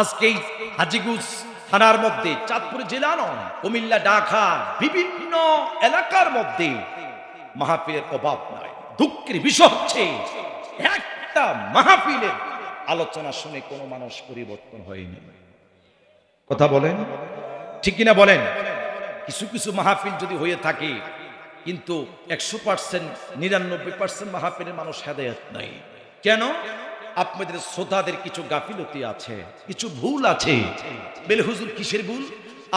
আজকে এই হাজিগুজ থানার মধ্যে, চাঁদপুর জেলা নয়, কুমিল্লা, ঢাকা, বিভিন্ন এলাকার মধ্যে মাহফিলের অভাব নাই। দুঃখের বিষয় হচ্ছে, একটা মাহফিলের আলোচনা শুনে কোনো মানুষ পরিবর্তন হয়নি। কথা বলেন? ঠিক কিনা বলেন? কিছু কিছু মাহফিল যদি হয়ে থাকে, কিন্তু একশো পার্সেন্ট, নিরানব্বই পার্সেন্ট মাহফিলের মানুষ হেদায়ত নাই। কেন? আপনাদের শ্রোতাদের কিছু গাফিলতি আছে, কিছু ভুল আছে। বেলে হুজুর কিসের ভুল?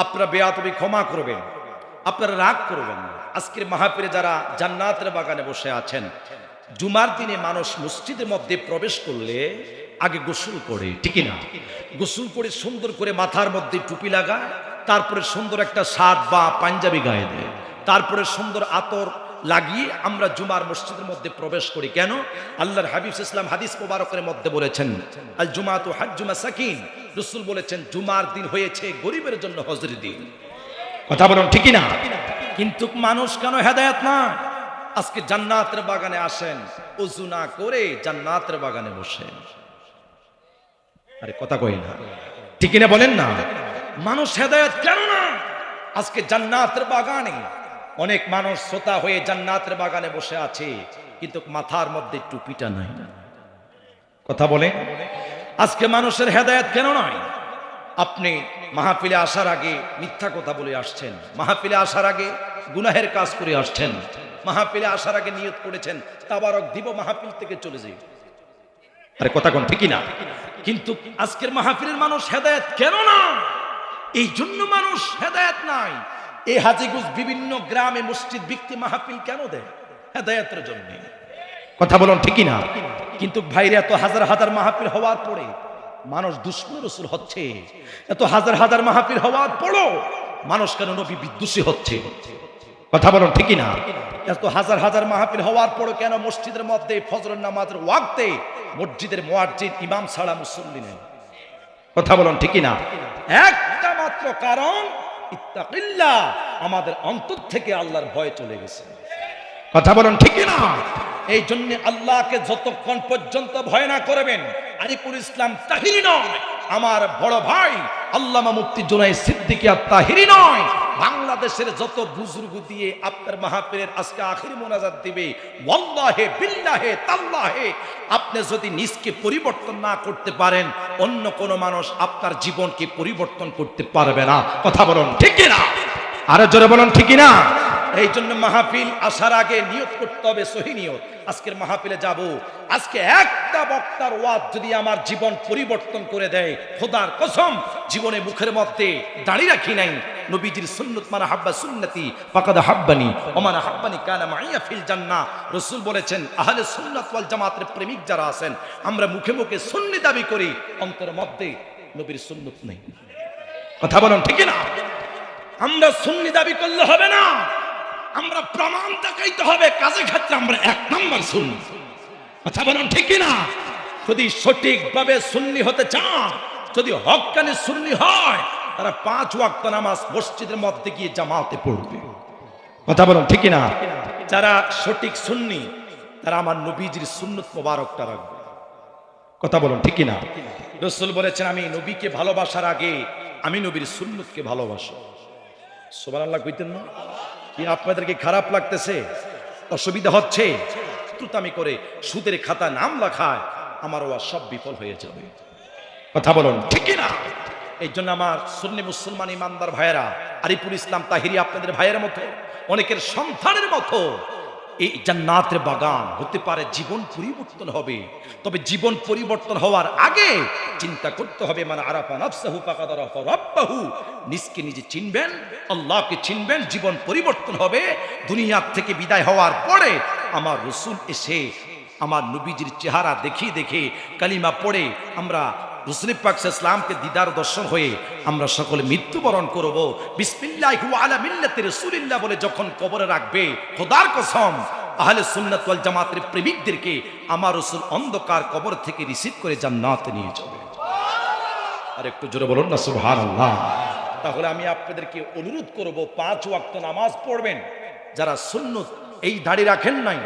আপনারা বেয়াতবি ক্ষমা করবেন, আপনারা রাগ করবেন আজকের মাহফিলে যারা জান্নাতের বাগানে বসে আছেন, জুমার দিনে মানুষ মসজিদের মধ্যে প্রবেশ করলে আগে গোসল করে ঠিকই না? গোসল করে সুন্দর করে মাথার মধ্যে টুপি লাগায়, তারপরে সুন্দর একটা শার্ট বা পাঞ্জাবি গায়ে দেয়, তারপরে সুন্দর আতর লাগিয়ে আমরা জুমার মসজিদের মধ্যে প্রবেশ করি। কেন? আল্লাহর হাবিব ইসলাম হাদিস মোবারকের মধ্যে বলেছেন, আল জুমা তো হাজুমা সাকিন রসুল বলেছেন, জুমার দিন হয়েছে গরিবের জন্য হজরি দিন। কথা বলুন ঠিকই না? কিন্তু মানুষ কেন হেদায়াত না? আজকে জান্নাতের বাগানে আসেন, উজু না করে জান্নাতের বাগানে বসেন। আরে কথা কই না। ঠিকই না বলেন না? মানুষ হেদায়াত কেন না? আজকে জান্নাতের বাগানে অনেক মানুষ শ্রোতা হয়ে জান্নাতের বাগানে বসে আছে, কিন্তু মাথার মধ্যে টুপিটা নাই। কথা বলে? আজকে মানুষের হেদায়ত কেন নয়? আপনি মাহফিলে আসার আগে মিথ্যা কথা বলে আসছেন, মাহফিলে আসার আগে গুনাহের কাজ করে আসছেন, মাহফিলে আসার আগে নিয়ত করেছেন, তাবারক দিব মাহফিল থেকে চলে যাই। আরে কথা কোন ঠিকই না? কিন্তু আজকের মাহফিলের মানুষ হেদায়েত কেন না এই জন্য মানুষ হেদায়ত নাই। এই হাজিগুজ বিভিন্ন গ্রামে মসজিদ ব্যক্তি মাহফিল কেন দেয়? জন্য। কথা বলুন ঠিকই না? কিন্তু ভাইরে, এত হাজার হাজার মাহফিল হওয়ার পরে মানুষ দুশ্মন রসুল হচ্ছে। এত হাজার হাজার মাহফিল হওয়ার পরও মানুষ কেন নবী বিদ্বেষী হচ্ছে? কথা বলুন ঠিকই না? এত হাজার হাজার মাহফিল হওয়ার পরও কেন মসজিদের মধ্যে ফজরের নামাজের ওয়াক্তে মসজিদের মোয়াজ্জিদ ইমাম ছাড়া মুসল্লি নেই? কথা বলুন ঠিকই না? একটা মাত্র কারণ ইত্তাকিল্লাহ আমাদের অন্তর থেকে আল্লাহর ভয় চলে গেছে। কথা বলেন ঠিক না এই জন্য আল্লাহকে যতক্ষণ পর্যন্ত ভয় না করবেন আরিফুল ইসলাম তাহিরি নয়। আমার বড় ভাই আল্লামা মুফতি জোনাই সিদ্দিকী আর তাহিরি নয়। বাংলাদেশের যত বুজুর্গ দিয়ে আপনার মাহফিলের আজকে আখির মোনাজাত দিবে, ওয়াল্লাহে, বিল্লাহে, তাল্লাহে, আপনি যদি নিজকে পরিবর্তন না করতে পারেন, অন্য কোন মানুষ আপনার জীবনকে পরিবর্তন করতে পারবে না। কথা বলুন, ঠিক না আরও জোরে বলুন ঠিকই না এই জন্য মাহফিল আসার আগে নিয়োগ করতে হবে, সহি নিয়ত। আজকের মাহফিলে যাব। আজকে একটা বক্তার ওয়াজ যদি আমার জীবন পরিবর্তন করে দেয়, খোদার কসম, জীবনে মুখের মধ্যে দাঁড়িয়ে রাখি নাই। নবীজির সুন্নত মানা হাব্বা সুন্নতি পাকাদা হাব্বানি ওমানা হাব্বানি কানা মাইয়া ফিল জান্নাহ রাসূল বলেছেন, আহলে সুন্নাত ওয়াল জামাতের প্রেমিক যারা আছেন, আমরা মুখে মুখে সুন্নি দাবি করি অন্তর মধ্যে নবীর সুন্নত নেই। কথা বলুন, ঠিক না আমরা সুন্নি দাবি করলে হবে না। আমরা প্রমাণ দেখাইতে হবে কাজে ক্ষেত্রে আমরা এক নম্বর সুন্নি। কথা বলুন ঠিক না যদি সঠিকভাবে সুন্নি হতে চান, যদি হকানি সুন্নি হয়, তারা পাঁচ ওয়াক্ত নামাজ মসজিদের মধ্যে গিয়ে জামাতে পড়বে। কথা বলুন ঠিক না যারা সঠিক সুন্নি, তারা আমার নবীজির সুন্নত মোবারকটা রাখবে। কথা বলুন ঠিক না রসুল বলেছেন, আমি নবীকে ভালোবাসার আগে আমি নবীর সুন্নতকে ভালোবাসো। সোমান আল্লাহ কইতেন না? কি আপনাদেরকে খারাপ লাগতেছে? অসুবিধা হচ্ছে? আমি করে সুদের খাতা নাম লেখায় আমার ওয়া সব বিফল হয়ে যাবে। কথা বলুন, ঠিক না? এই জন্য আমার সুন্নি মুসলমান ইমানদার ভাইয়েরা, আরিফুল ইসলাম তাহিরি আপনাদের ভাইয়ের মতো, অনেকের সন্তানের মতো এই জান্নাতের বাগান হতে পারে জীবন পরিবর্তন হবে। তবে জীবন পরিবর্তন হওয়ার আগে চিন্তা করতে হবে মানে আরাফা নাফসাহু ফাকাদ আরাফা রাব্বাহু। নিজকে নিজে চিনবেন, আল্লাহকে চিনবেন, জীবন পরিবর্তন হবে। দুনিয়ার থেকে বিদায় হওয়ার পরে আমার রসুল এসে আমার নবীজির চেহারা দেখি দেখে কালিমা পড়ে আমরা রসুল পাক ইসলামকে দিদার দর্শন হয়ে আমরা সকলে মৃত্যুবরণ করব। বিসমিল্লাহ বলে যখন কবরে রাখবে, খোদার কসম, আহলে সুন্নাত ওয়াল জামাতের প্রেমিকদেরকে আমার রসুল অন্ধকার কবর থেকে রিসিভ করে জান্নাতে নিয়ে যাবে। আর একটু জোরে বলুন না, সুবহানাল্লাহ। তাহলে আমি আপনাদেরকে অনুরোধ করব, পাঁচ ওয়াক্ত নামাজ পড়বেন। যারা সুন্নত এই দাড়ি রাখেন নাই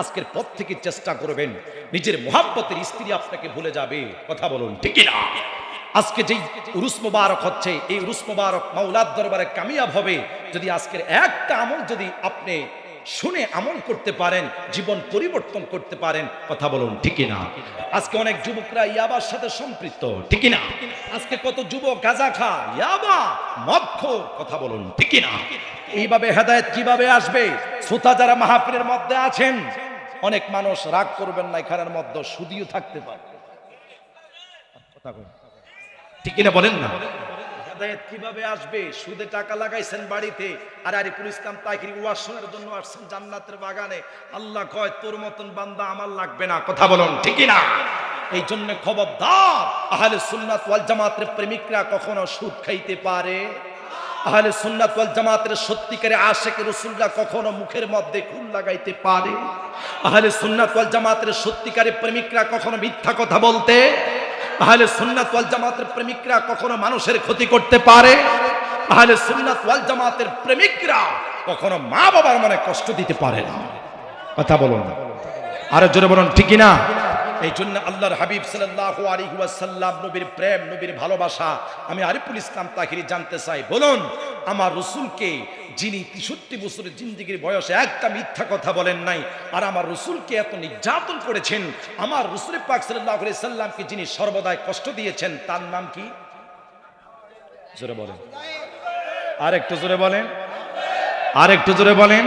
আজকের পর থেকে চেষ্টা করবেন। নিজের মোহাব্বতের স্ত্রী আপনাকে ভুলে যাবে। কথা বলুন ঠিকই না আজকে যেই উরুস মুবারক হচ্ছে, এই উরুস মুবারক মাওলাদ দরবারে কামিয়াব হবে। যদি আজকের একটা আমল যদি আপনি শুনে আমল করতে পারেন জীবন পরিবর্তন করতে পারেন কথা বলুন ঠিকই না আজকে অনেক যুবকরা ইয়াবার সাথে সম্পৃক্ত ঠিকই না আজকে কত যুবক গাঁজা খা ইয়াবা খোর, কথা বলুন ঠিকই না এইভাবে হেদায়েত কীভাবে আসবে? শ্রোতা যারা মাহফিলের মধ্যে আছেন অনেক মানুষ রাগ করবেন না এখানের মধ্যে সুদিও থাকতে পারে। ঠিক কিনা বলেন না? হেদায়েত কীভাবে আসবে? সুদে টাকা লাগাইছেন বাড়িতে। আর আরিফুল ইসলাম তাকির ওয়াশনের জন্য আসছেন জান্নাতের বাগানে। আল্লাহ কয়, তোর মতন বান্দা আমার লাগবে না। কথা বলুন ঠিকই না এই জন্য খবরদার, আহলে সুন্নাত ওয়াল জামাতের প্রেমিকরা কখনো সুদ খাইতে পারে? আহলে সুন্নাত ওয়াল জামাতের সত্যিকারে আশেক রসুলরা কখনো মুখের মধ্যে খুন লাগাইতে পারে? আহলে সুন্নাত ওয়াল জামাতের সত্যিকারে প্রেমিকরা কখনো মিথ্যা কথা বলতে আহলে সুন্নাত ওয়াল জামাতের প্রেমিকরা কখনো মানুষের ক্ষতি করতে পারে? আহলে সুন্নাত ওয়াল জামাতের প্রেমিকরা কখনো মা বাবার মনে কষ্ট দিতে পারে না। কথা বলুন আরও জোরে বলুন ঠিকই না এই জন্য আল্লাহর হাবিব আলাইহি ওয়াসাল্লাম নবীর প্রেম, নবীর ভালোবাসা, আমি আরিফুল ইসলাম তাহিরি জানতে চাই। বলুন, আমার রসুলকে যিনি তেষট্টি বছরের জিন্দিগির বয়সে একটা মিথ্যা কথা বলেন নাই, আর আমার রসুলকে এত নির্যাতন করেছেন, আমার রসুল পাক আলাইহি সাল্লামকে যিনি সর্বদাই কষ্ট দিয়েছেন, তার নাম কি? জোরে বলেন। আর একটু জোরে বলেন। আর একটু জোরে বলেন।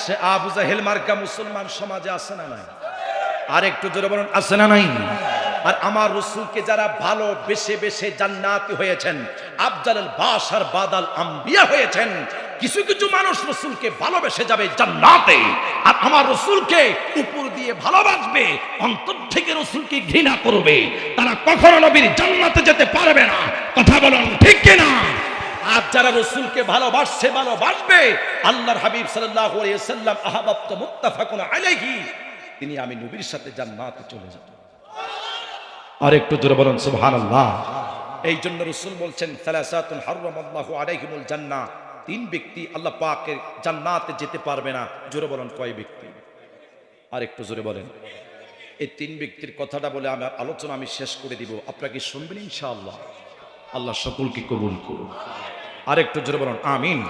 সে আবু জাহেল মার্কা মুসলমান সমাজে আছে না নাই? আর একটু জোরে বলুন, আছে না নাই? আর আমার রসুলকে যারা ভালো, বেশে বেশে জান্নাতি হয়েছেন আফজাল বাসার বাদাল আম্বিয়া হয়েছেন কিছু কিছু মানুষ রসুলকে ভালোবেসে যাবে জান্নাতে। আর আমার রসুলকে উপর দিয়ে ভালোবাসবে, অন্তর থেকে রসুলকে ঘৃণা করবে। তারা কখনো নবীর জান্নাতে যেতে পারবে না। কথা বলুন, ঠিক কিনা? আর যারা রসুলকে ভালোবাসছে, ভালোবাসবে, আল্লাহর হাবিব আলাইহি সাল্লাম আহাবাত মুত্তাফাকুন আলাইহি, তিনি আমি নবীর সাথে জান্নাতে চলে যাব। আর একটু জোরে বলুন, সুবহানাল্লাহ। এই জন্য রসুল বলছেন, সালাসাতুন হারামাল্লাহু আলাইহিমুল জান্নাহ। তিন ব্যক্তি আল্লাহ পাকের জান্নাতে যেতে পারবে না। জোরে বলেন কয় ব্যক্তি? আর একটু জোরে বলেন। এই তিন ব্যক্তির কথাটা বলে আমার আলোচনা আমি শেষ করে দিব। আপনাকে শুনবেন ইনশাআল্লাহ? আল্লাহ সকলকে কবুল করুন আর একটু জোরে বলুন, আমিন।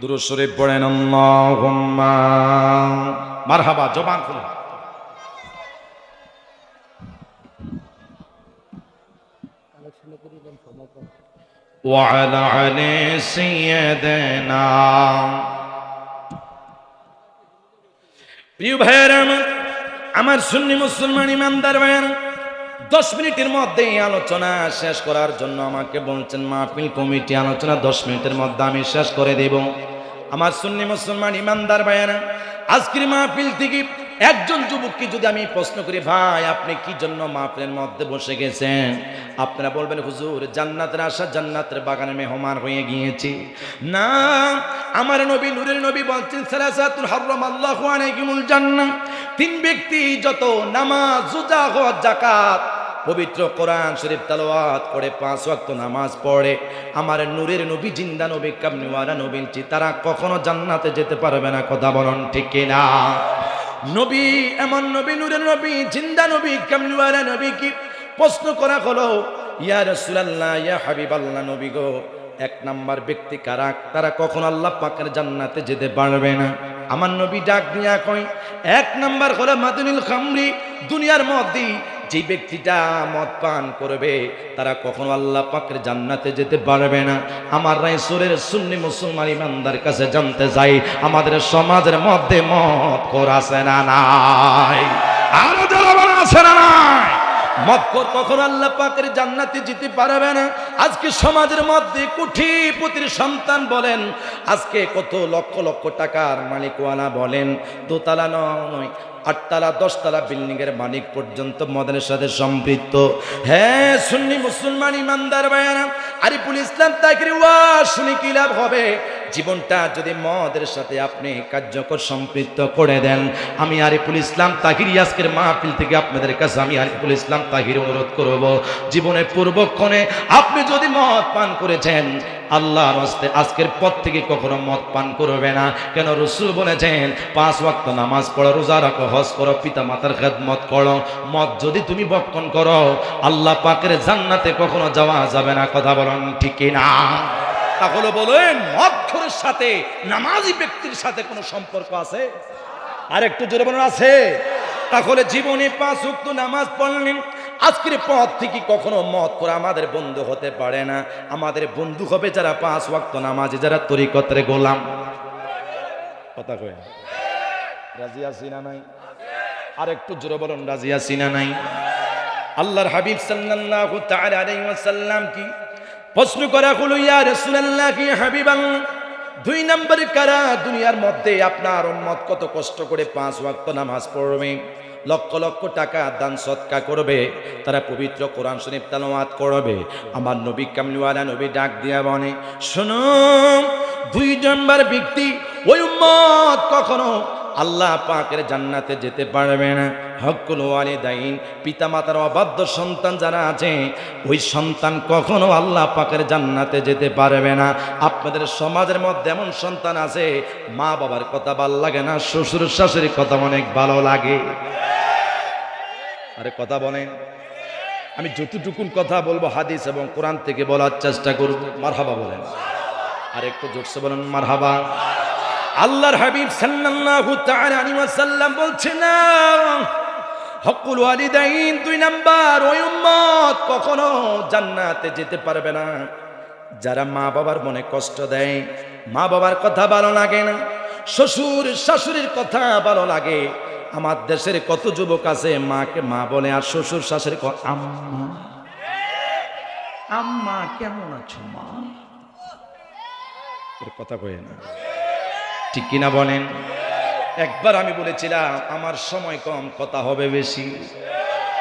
দুরুসরে পড়েন মারহাবা, জবান খুলুন। وعلى علي سيدنا প্রিয় ভাইয়ের আমার আমার সুন্নি মুসলমান ইমানদার ভাইয়ের দশ মিনিটের মধ্যে এই আলোচনা শেষ করার জন্য আমাকে বলছেন মাহফিল কমিটি আলোচনা দশ মিনিটের মধ্যে আমি শেষ করে দেব আমার সুন্নি মুসলমান ইমানদার ভাইয়েরা আজকের মাহফিল থেকে একজন যুবককে যদি আমি প্রশ্ন করি, ভাই, আপনি কি জন্য মাহফিলের মধ্যে বসে গেছেন? আপনারা বলবেন, হুজুর, জান্নাতের আশা জান্নাতের বাগানে মেহমান হয়ে গিয়েছি। না, আমার নবী, নূরের নবী বলছেন, সালাসাতুল হারাম আল্লাহু আলাইহিমুল জান্নাহ। তিন ব্যক্তি যত নামাজ, রোজা, হজ, যাকাত, পবিত্র কোরআন শরীফ তালাওয়াত করে পাঁচ ওয়াক্ত নামাজ পড়ে। আমার নূরের নবী, জিন্দা নবী কামনিওয়ালা নবীনটি তারা কখনো জান্নাতে যেতে পারবে না, কথা বলুন ঠিক কিনা? নবী এমন নবী, নূরের নবী, জিন্দা নবী কামনিওয়ালা নবী কি? প্রশ্ন করা হলো, ইয়া রসুলাল্লাহ, ইয়া হাবিব আল্লাহ নবী গো, এক নাম্বার ব্যক্তি কারা? তারা কখন আল্লাহ পাকের জান্নাতে যেতে পারবে না। আমার নবী ডাক দিয়া কয়, এক নাম্বার হলো মাদুনিল খামরি, দুনিয়ার মধ্যে যে ব্যক্তিটা মদ পান করবে, তারা কখনো আল্লাহ পাকের জান্নাতে যেতে পারবে না। আমার রাইসুরের সুন্নি মুসলমান ইমানদার কাছে জানতে চাই, আমাদের সমাজের মধ্যে মদ কর আছে না নাই? আরও জনগণ আছে না নাই? জান্নাতে যেতে পারবে না। আজকে সমাজের মধ্যে কোটিপতির সন্তান বলেন, আজকে কত লক্ষ লক্ষ টাকার মালিকওয়ালা বলেন, দোতলা নয় আটতলা, দশতলা বিল্ডিং এর মালিক পর্যন্ত মদের সাথে সম্পৃক্ত। হ্যাঁ সুন্নি মুসলমান ইমানদার বায়ানা আরিফুল ইসলাম তাকরি ওয়া শুনি কি লাভ হবে? জীবনটা যদি মদের সাথে আপনি কার্যকর সম্পৃক্ত করে দেন, আমি আরিফুল ইসলাম তাহির আজকের মাহফিল থেকে আপনাদের কাছে আমি আরিফুল ইসলাম তাহির অনুরোধ করব। জীবনের পূর্বক্ষণে আপনি যদি মদ পান করেছেন আল্লাহর হস্তে আজকের পর থেকে কখনো মদ পান করবে না। কেন রসুল বলেছেন, পাঁচ ওয়াক্ত নামাজ পড়ো, রোজা রাখো, হজ করো পিতা মাতার খেদমত করো। মদ যদি তুমি বক্ষণ করো, আল্লাহ পাকের জান্নাতে কখনো যাওয়া যাবে না। কথা বলেন ঠিক না? তাহলে বলেন মক্ষরের সাথে, নামাজি ব্যক্তির সাথে কোনো সম্পর্ক আছে? আর একটু জোরে বলুন, আছে। তাহলে জীবনে পাঁচ উক্ত নামাজ পড়লেন আজকের পথ থেকে কখনো মত করে আমাদের বন্ধু হতে পারে না। আমাদের বন্ধু হবে যারা পাঁচ ওয়াক্ত নামাজে, যারা তরিকতরে গোলাম। কথা কয়। রাজি আছি না নাই? আর একটু জোরে বলুন, রাজি আছি না নাই? আল্লাহর হাবিব সাল্লাল্লাহু তাআলা আলাইহি ওয়াসাল্লাম কি? প্রশ্ন করা হলো, ইয়া রাসূলুল্লাহ কি হাবিবাল্লাহ দুই নম্বরে কারা? দুনিয়ার মধ্যে আপনার উম্মত কত কষ্ট করে পাঁচ ওয়াক্ত নামাজ পড়বে, লক্ষ লক্ষ টাকা দান সৎকা করবে, তারা পবিত্র কোরআন শরীফ তালাওয়াত করবে। আমার নবী কামলিওয়ালা নবী ডাক দিয়া বনে শোনো, দুই নম্বর ব্যক্তি, ওই উম্মত কখনো আল্লাহ পাকের জান্নাতে যেতে পারবে না। হকুল পিতা মাতার অবাধ্য সন্তান যারা আছে, ওই সন্তান কখনো আল্লাহ পাকের জান্নাতে যেতে পারবে না। আপনাদের সমাজের মধ্যে এমন সন্তান আছে মা বাবার কথা ভালো লাগে না, শ্বশুর শাশুড়ির কথা অনেক ভালো লাগে। আরে কথা বলেন। আমি যতটুকুন কথা বলব হাদিস এবং কোরআন থেকে বলার চেষ্টা করব। মারহাবা বলেন। আর একটু জোরসে বলেন মারহাবা। আল্লাহর হাবিব সাল্লাল্লাহু তাআলা আলাইহি ওয়াসাল্লাম বলছেন হকুল ওয়ালিদাইন, দুই নাম্বার, ওই উম্মত কখনো জান্নাতে যেতে পারবে না। যারা মা বাবার মনে কষ্ট দেয় মা বাবার কথা ভালো লাগে না, শ্বশুর শাশুড়ির কথা ভালো লাগে। আমার দেশের কত যুবক আছে, মাকে মা বলে, আর শ্বশুর শাশুড়ি আম্মা। আম্মা, কেমন আছো মা? কথা কয়ে না। ঠিক কিনা বলেন? একবার আমি বলেছিলাম, আমার সময় কম, কথা হবে বেশি।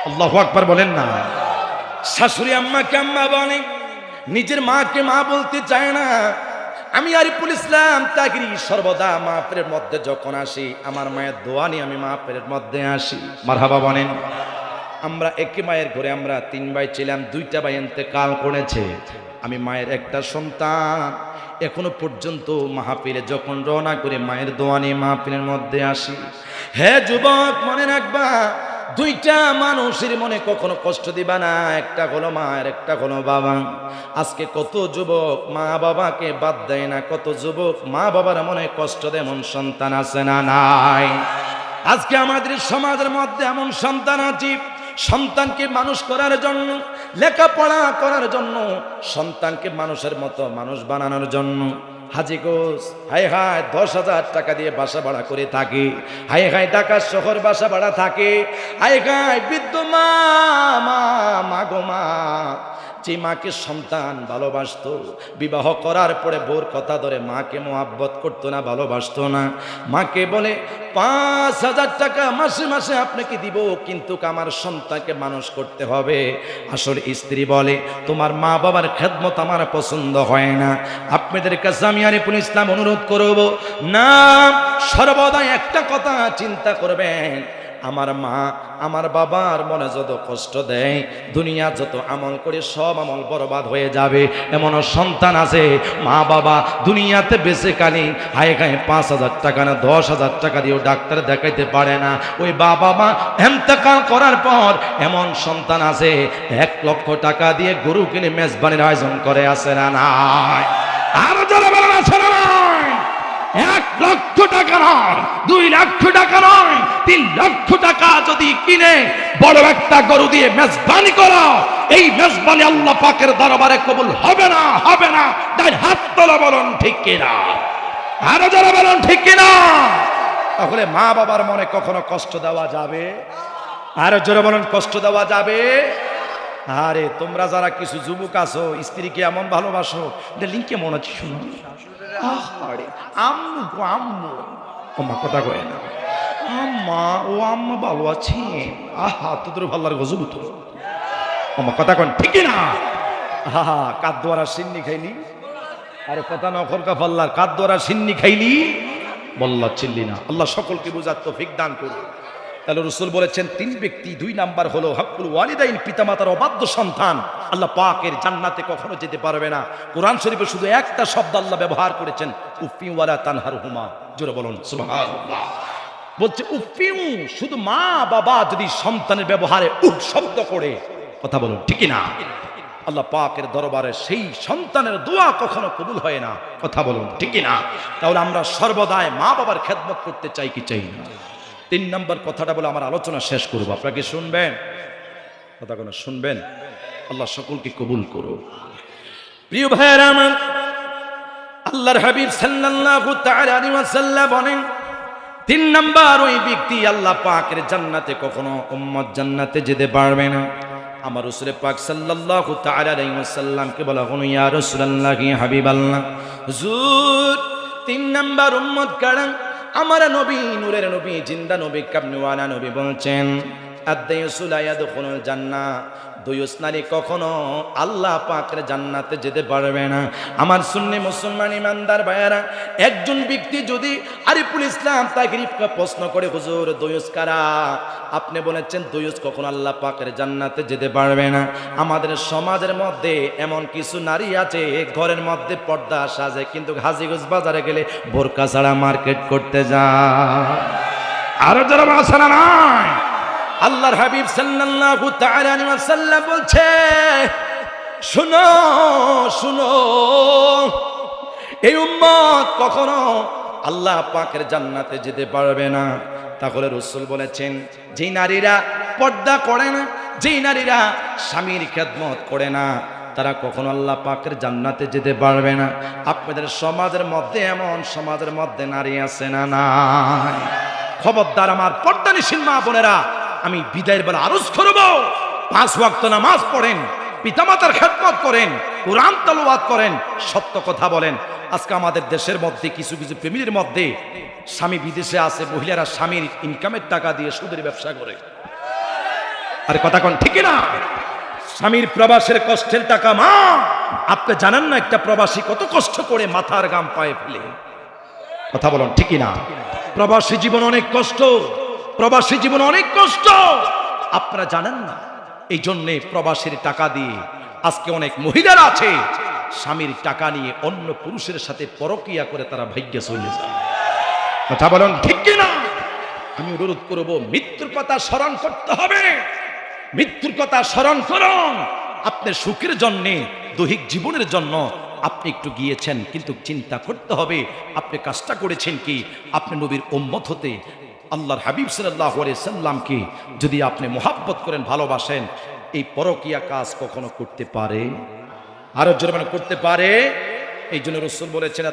আল্লাহ আকবার বলেন না। শাশুড়ি আম্মাকে আম্মা বলে, নিজের মাকে মা বলতে চায় না। আমি আরিফুল ইসলাম, তাগিরি সর্বদা মাপের মধ্যে যখন আসি, আমার মায়ের দোয়া নিয়ে আমি মাপের মধ্যে আসি। মারহাবা বলেন, আমরা একে মায়ের ঘরে আমরা তিন ভাই ছিলাম, দুইটা ভাই কাল করেছে। আমি মায়ের একটা সন্তান। এখনও পর্যন্ত মাহফিলে যখন রওনা করে মায়ের দোয়া নিয়ে মাহফিলের মধ্যে আসি। হে যুবক, মনে রাখবা, দুইটা মানুষের মনে কখনো কষ্ট দিবা না। একটা হলো মা, আর একটা হলো বাবা। আজকে কত যুবক মা বাবাকে বাদ দেয় না, কত যুবক মা বাবার মনে কষ্ট দেয়, এমন সন্তান আছে না নাই? আজকে আমাদের সমাজের মধ্যে এমন সন্তান আছে সন্তানকে মানুষ করার জন্য, লেখাপড়া করার জন্য, সন্তানকে মানুষের মতো মানুষ বানানোর জন্য। হাজি গোস হাই হায়, দশ হাজার টাকা দিয়ে বাসা ভাড়া করে থাকে। হাই হাই ঢাকার শহর বাসা ভাড়া থাকে। হাই হায়, বৃদ্ধ মা মা মা গো মা যে মাকে সন্তান ভালোবাসতো, বিবাহ করার পরে বোর কথা ধরে মাকে মোহাব্বত করতো না, ভালোবাসতো না। মাকে বলে, পাঁচ হাজার টাকা মাসে মাসে আপনাকে দিব, কিন্তু আমার সন্তানকে মানুষ করতে হবে। আসলে স্ত্রী বলে, তোমার মা বাবার খেদমত আমার পছন্দ হয় না। আপনাদের কাছে আমি আরিফুল ইসলাম অনুরোধ করব। না সর্বদা একটা কথা চিন্তা করবেন আমার মা, আমার বাবার মনে যত কষ্ট দেয়, দুনিয়া যত আমল করে সব আমল বরবাদ হয়ে যাবে। এমন সন্তান আছে, মা, বাবা, দুনিয়াতে বেঁচে কালি হায় খায় পাঁচ হাজার টাকা না দশ হাজার টাকা দিয়েও ডাক্তার দেখাইতে পারে না। ওই বাবা, মা এমতেকাল করার পর এমন সন্তান আছে, এক লক্ষ টাকা দিয়ে গরু কিনে মেজবানির আয়োজন করে আসে না আরও যারা এক লক্ষ টাকা নয়, দুই লক্ষ টাকা নয়, তিন লক্ষ টাকা যদি কিনে বড় একটা গরু দিয়ে মেজবানি করো, এই মেজবানি আল্লাহ পাকের দরবারে কবুল হবে না হবে না। তাই হাত তোলা বলুন, ঠিক কিনা? আরও যারা বলুন, ঠিক কিনা? তাহলে মা বাবার মনে কখনো কষ্ট দেওয়া যাবে? আরও জোরে বলুন, কষ্ট দেওয়া যাবে? আরে, তোমরা যারা কিছু যুবক আছো, স্ত্রীকে এমন ভালোবাসো লিঙ্ক কেমন আছে শুনো আরে আম্মু গো আম্মু। ওমা কথা কয়। না আম্মা ও আম্মা ভালো আছে আহা তোদের ভাল্লার গজব তো। ওমা কথা কন ঠিক না আহা কাদ দ্বারা সিন্নি খাইলি? আরে কথা নখর কা পাল্লার কাদ দ্বারা সিন্নি খাইলি? বল্লা চিল্লি না। আল্লাহ সকলকে বুঝার তো ফিক দান করুন। তাহলে রসুল বলেছেন, তিন ব্যক্তি, দুই নাম্বার হলো হকুল ওয়ালিদাইন, পিতামাতার অবাধ্য সন্তান। আল্লাহ পাকের জান্নাতে কখনো যেতে পারবে না। কোরআন শরীফে শুধু একটা শব্দ আল্লাহ ব্যবহার করেছেন উফিওয়ালা তানহার হুমা জোরে বলুন বলছে, উফিউ শুধু মা বাবা যদি সন্তানের ব্যবহারে উফ শব্দ করে, কথা বলুন ঠিকই না আল্লাহ পাকের দরবারে সেই সন্তানের দোয়া কখনো কবুল হয় না, কথা বলুন ঠিকই না তাহলে আমরা সর্বদাই মা বাবার খেদমত করতে চাই কি চাই না? তিন নম্বর কথাটা বলে আমার আলোচনা শেষ করব। আপনাকে শুনবেন? কথা কোনো শুনবেন? আল্লাহ সকলকে কবুল করো প্রিয় ভাইয়ের আমার, আল্লাহর হাবিব সাল্লাল্লাহু তাআলা আলাইহি ওয়াসাল্লাম বলেন, তিন নাম্বার ওই ব্যক্তি আল্লাহ পাকের জান্নাতে কখনো উম্মত জান্নাতে যেতে পারবে না। আমার রসুলের পাক সাল্লাল্লাহু তাআলা আলাইহি ওয়াসাল্লামকে বলা হলো, ইয়া রাসূলুল্লাহ কি হাবিবাল্লাহ, হুজুর, তিন নাম্বার উম্মত কারণ আমার নবী নূরের নবী জিন্দা নবী কাবনিওয়ালা নবী বলছেন আদাইসুল আয়াদখুলুল জান্নাহ। দুয়ুস নারী কখনো আল্লাহ পাকের জান্নাতে যেতে পারবে না। আমার সুন্নি মুসলমান ইমানদার ভাইয়ারা, একজন ব্যক্তি যদি আরিফুল ইসলাম তাকে প্রশ্ন করে, হুজুর দুয়ুস কারা? আপনি বলেছেন দুয়ুস কখনো আল্লাহ পাকের জান্নাতে যেতে পারবে না। আমাদের সমাজের মধ্যে এমন কিছু নারী আছে, ঘরের মধ্যে পর্দা সাজে, কিন্তু হাজিগঞ্জ বাজারে গেলে বোরকা ছাড়া মার্কেট করতে যায়। আরও যারা না নাই আল্লাহর হাবিব সাল্লাল্লাহু তাআলা আলাইহি ওয়াসাল্লাম বলছে, শুনো শুনো, এই উম্মত কখনো আল্লাহ পাকের জান্নাতে যেতে পারবে না। তাহলে রসুল বলেছেন, যেই নারীরা পর্দা করে না, যেই নারীরা স্বামীর খেদমত করে না, তারা কখনো আল্লাহ পাকের জান্নাতে যেতে পারবে না। আপনাদের সমাজের মধ্যে এমন, সমাজের মধ্যে নারী আছে না খবরদার আমার পর্দা নিশীল মা বোনেরা আমি বিদায়ের বেলা আরজ করব। পাঁচ ওয়াক্ত নামাজ পড়েন, পিতামাতার খেদমত করেন, কোরআন তালুয়াত করেন, সত্য কথা বলেন। আজকে আমাদের দেশের মধ্যে, কিছু কিছু ফ্যামিলির মধ্যে স্বামী বিদেশে আছে, মহিলারা স্বামীর ইনকামের টাকা দিয়ে সুদের ব্যবসা করে। আর কথা কোন, ঠিক না স্বামীর প্রবাসের কষ্টের টাকা, মা, আপনি জানেন না একটা প্রবাসী কত কষ্ট করে মাথার গাম পায়ে ফেলে? কথা বলুন ঠিকই না প্রবাসী জীবন অনেক কষ্ট। প্রবাসী জীবন অনেক কষ্ট। আপনারা জানেন না এই জন্যে প্রবাসীর টাকা দিয়ে আজকে অনেক মহিলারা আছে, স্বামীর টাকা নিয়ে অন্য পুরুষের সাথে পরকিয়া করে তারা ভাগ্যে চলে যায়। কথা বলেন ঠিক কিনা? আমি অনুরোধ করব, মৃত্যুর কথা স্মরণ করতে হবে। মৃত্যুর কথা স্মরণ করুন। আপনার সুখের জন্যে, দৈহিক জীবনের জন্য আপনি একটু গিয়েছেন, কিন্তু চিন্তা করতে হবে, আপনি কাজটা করেছেন কি? আপনি নবীর উম্মত হতে আল্লাহর হাবিব সাল্লাহ সাল্লামকে যদি আপনি মোহাব্বত করেন, ভালোবাসেন, এই পরকিয়া কাজ কখনো করতে পারে? আরও জোরমানে করতে পারে। এই জন্য রসুল বলেছেন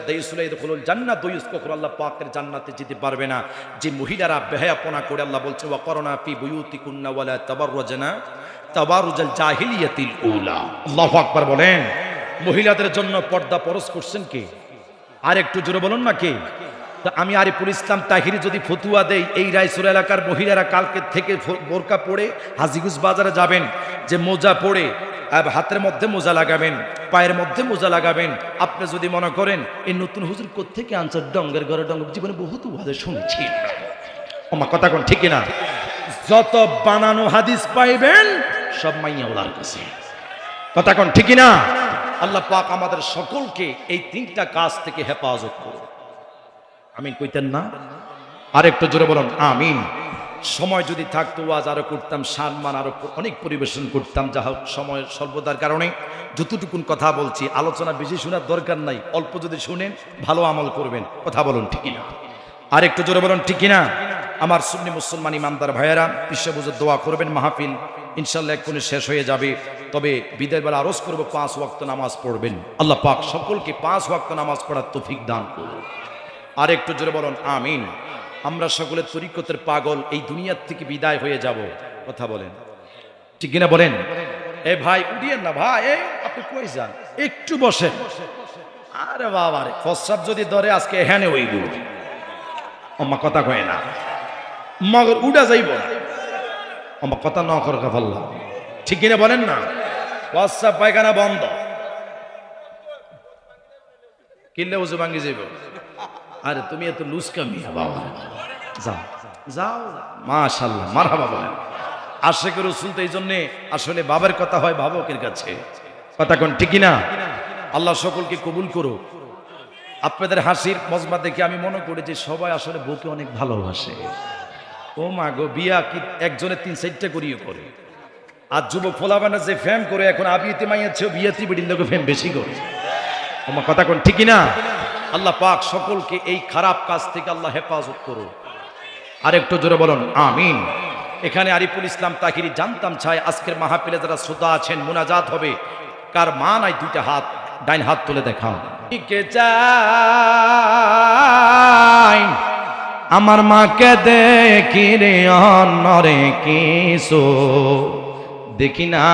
জান্নাত কখনো আল্লাহ পাকের জান্নাতে যেতে পারবে না। যে মহিলারা বেহায়াপনা করে আল্লাহ বলছেন ওয়া করোনা ফি বুয়ুতি কুন্না ওয়ালা তাবাররুজনা তাবারুজাল জাহিলিয়াতিল উলা আল্লাহু আকবার বলেন। মহিলাদের জন্য পর্দা পরশ করছেন কে? আর একটু জোরে বলুন না কে? তা আমি আরিফুল ইসলাম তাহিরি যদি ফতুয়া দেই, এই রায়সুর এলাকার মহিলারা কালকে থেকে বোরকা পরে হাজিগুজ বাজারে যাবেন, যে মোজা আর হাতের মধ্যে মোজা লাগাবেন, পায়ের মধ্যে মোজা লাগাবেন। আপনি যদি মনে করেন, এই নতুন হুজুর কোথেকে আনসার ডঙ্গের ঘরে ডঙ্গ জীবনে বহুত ওয়াজে শুনেছি। আমার কথা কোন ঠিক না যত বানানো হাদিস পাইবেন, সব মাইয়া ওলার কাছে। কথা কোন ঠিক না আল্লাহ পাক আমাদের সকলকে এই তিনটা কাজ থেকে হেফাজত করুন আমিন কইতেন না? আর একটু জোরে বলুন, আমিন। সময় যদি থাকতো আজ আরও করতাম, সম্মান আরও অনেক পরিবেশন করতাম। যা হোক, সময় স্বল্পতার কারণে যতটুকুন কথা বলছি, আলোচনা বেশি শোনার দরকার নাই। অল্প যদি শুনেন, ভালো আমল করবেন। কথা বলুন ঠিকই না আর একটু জোরে বলুন ঠিকই না আমার সুন্নি মুসলমান ইমানদার ভাইয়েরা বিশ্ব বুঝে দোয়া করবেন, মাহফিল ইনশাল্লাহ এক্ষুনি শেষ হয়ে যাবে। তবে বিদের বেলা আরজ করব, পাঁচ ওয়াক্ত নামাজ পড়বেন। আল্লাহ পাক সকলকে পাঁচ ওয়াক্ত নামাজ পড়ার তৌফিক দান করুন। আর একটু জোরে বলুন, আমিন। আমরা সকলে তরিকতের পাগল, এই দুনিয়ার থেকে বিদায় হয়ে যাব। কথা বলেন। ঠিক কিনা বলেন? এ ভাই উঠিয়েন না ভাই, এই আপনি কই যান? একটু বসেন। আরে বাবা রে, প্রস্রাব যদি ধরে, আজকে হ্যানে ওই গুলো আমার কথা কয় না। মগর উড়া যাইব না। আমার কথা ন কর কাফাল্লা। ঠিক কিনা বলেন না? প্রস্রাব পায়খানা বন্ধ। কিনলে উজু ভাঙ্গি যাইব। আরে তুমি এত লুচকা মিয়া বাবা। যাও। যাও। মাশাল্লাহ মারহাবা বলেন। আশেখ রসুল তো এই জন্যে আসলে বাবার কথা হয় ভাবকের কাছে। কথা কোন ঠিকই না আল্লাহ সকলকে কবুল করো আপনাদের হাসির মজমা দেখে আমি মনে করি যে সবাই আসলে বউকে অনেক ভালোবাসে। ও মা গো বিয়া কি একজনের তিন সাইডটা করিয়ে করে? আর যুবক ফোলাবানা যে ফ্যাম করে এখন আবিয়েতে মাইয়াচ্ছে বিয়াতি বেডির লোকে ফ্যাম বেশি করে। আমার কথা কোন ঠিকই না আল্লাহ পাক সকলকে এই খারাপ কাজ থেকে আল্লাহ হেফাজত করো আর একটু জোরে বলুন, আমিন। এখানে আরিফুল ইসলাম তাহিরি জানতাম চাই, আজকের মাহফিলে যারা শ্রোতা আছেন, মুনাজাত হবে। কার মা নাই দুইটা হাত, ডাইন হাত তুলে দেখাও। আমার মাকে দেখি রে অন্যরে কিছু। দেখি না,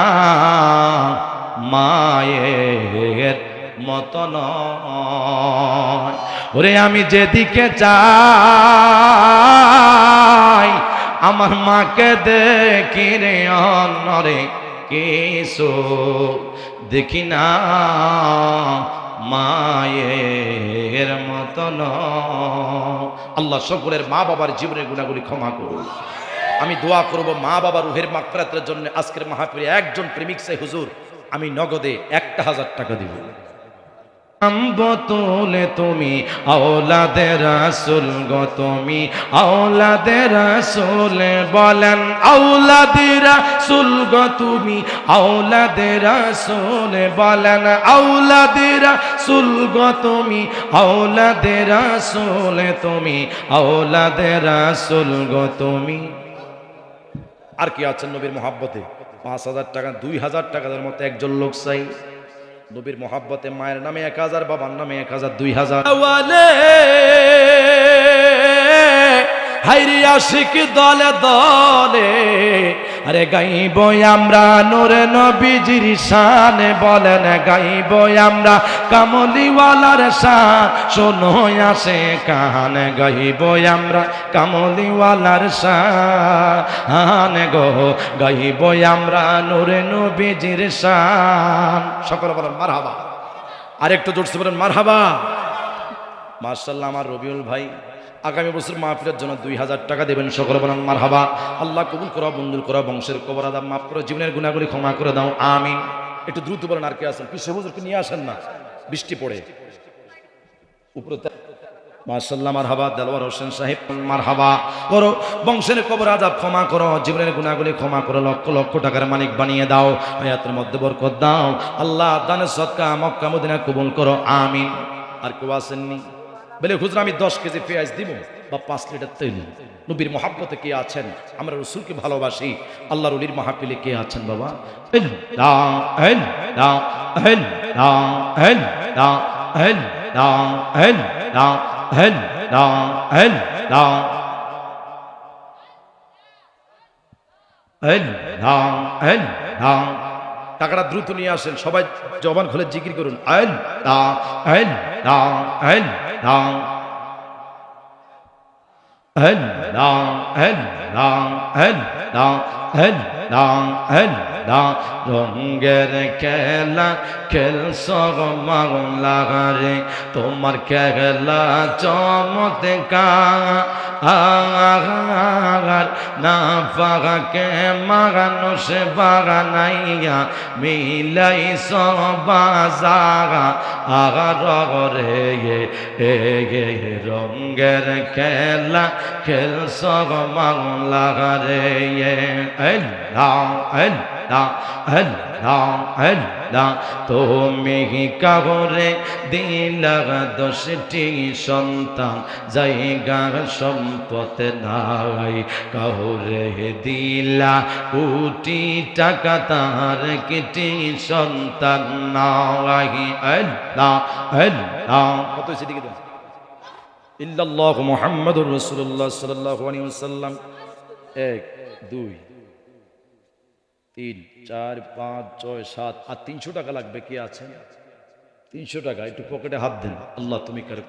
মায়ের মতন ওরে আমি যেদিকে চাই, আমার মাকে দেখি রে অন্যরে কিছু। দেখি না মায়ের মতন আল্লাহ সকলের মা বাবার জীবনের গুণাগুলি ক্ষমা করুন। আমি দোয়া করব মা বাবার রুহের মাকফরাতের জন্য আজকের মাহফিলে একজন প্রেমিক সে, হুজুর, আমি নগদে একটা হাজার টাকা দিব। তুলে তুমি আওলাদে রাসুল গো তুমি আওলাদে রাসুল বলেন, আওলাদে রাসুল গো তুমি আওলাদে রাসুল বলেন, আওলাদে রাসুল গো তুমি আওলাদে রাসুল তুমি আওলাদে রাসুল গো তুমি। আর কি আছেন নবীর মহাব্বতে? পাঁচ হাজার টাকা, দুই হাজার টাকার মতো একজন লোক চাই। নবীর মহাব্বতে মায়ের নামে এক হাজার, বাবার নামে এক হাজার, দুই হাজার। হাইরিয়া হাইরি আশিক দলে দলে আরে গাইব আমরা নোরে নবীজির শানে, বলেন গাইব আমরা কামলিওয়ালার শান। শোনো আসে কান, গাইব আমরা কামলিওয়ালার শান গো। গাইব আমরা নোরে নবীজির শান। সকলে বলেন মার হাবা আর একটু জোরসে বলেন মার হাবা মার্শাল্লাহ আমার রবিউল ভাই আগামী বছর মাহফিলের জন্য দুই হাজার টাকা দেবেন, সকলে বলেন মার হাবা আল্লাহ কবুল করা বন্ধুর করা, বংশের কবর আদাম মাফ করো, জীবনের গুণাগুলি ক্ষমা করে দাও আমি একটু দ্রুত বলেন আর কে আসেন পিসে হুজুরকে নিয়ে আসেন না, বৃষ্টি পড়ে। উপরে হোসেন সাহেব করো, বংশের ক্ষমা করো, জীবনের ক্ষমা করো, লক্ষ লক্ষ টাকার বানিয়ে দাও দাও। আল্লাহ কবুল করো, আমিন। আর কেউ আসেননি বলে হুজুর আমি দশ কেজি পেঁয়াজ দিব বা পাঁচ লিটার তেল নবীর মহাব্বতে কে আছেন আমরা রসুলকে ভালোবাসি আল্লাহ রলির মাহাপিলে কে আছেন বাবা টাকাটা দ্রুত নিয়ে আসেন। সবাই জবান খুলে জিকির করুন। আইন আইন আইন হেন দাং হেন দাং হেন দাং হেন দাং হেন দাং রঙ্গের খেলা খেল সগ মাগলাগারে তোমার খেলা চমতে কাগার না পাগাকে মাগানো সে বাগানাইয়া মিলাই সবাজাগা আগার রে এ গে রঙ্গের খেলা, খেল সগ মাগলা রে এল্লাহ এল্লাহ তুমি কাগরে দিলা দশটি সন্তান জায়গা সম্পদ নাই। কাহরে দিলা কোটি টাকা, তার কিটি সন্তান নাই। এক, দুই। তিন, চার, পাঁচ, ছয়, সাত আর তিনশো টাকা লাগবে, কি আছে? তিনশো টাকা, একটু পকেটে হাত দেন। আল্লাহ তুমি কার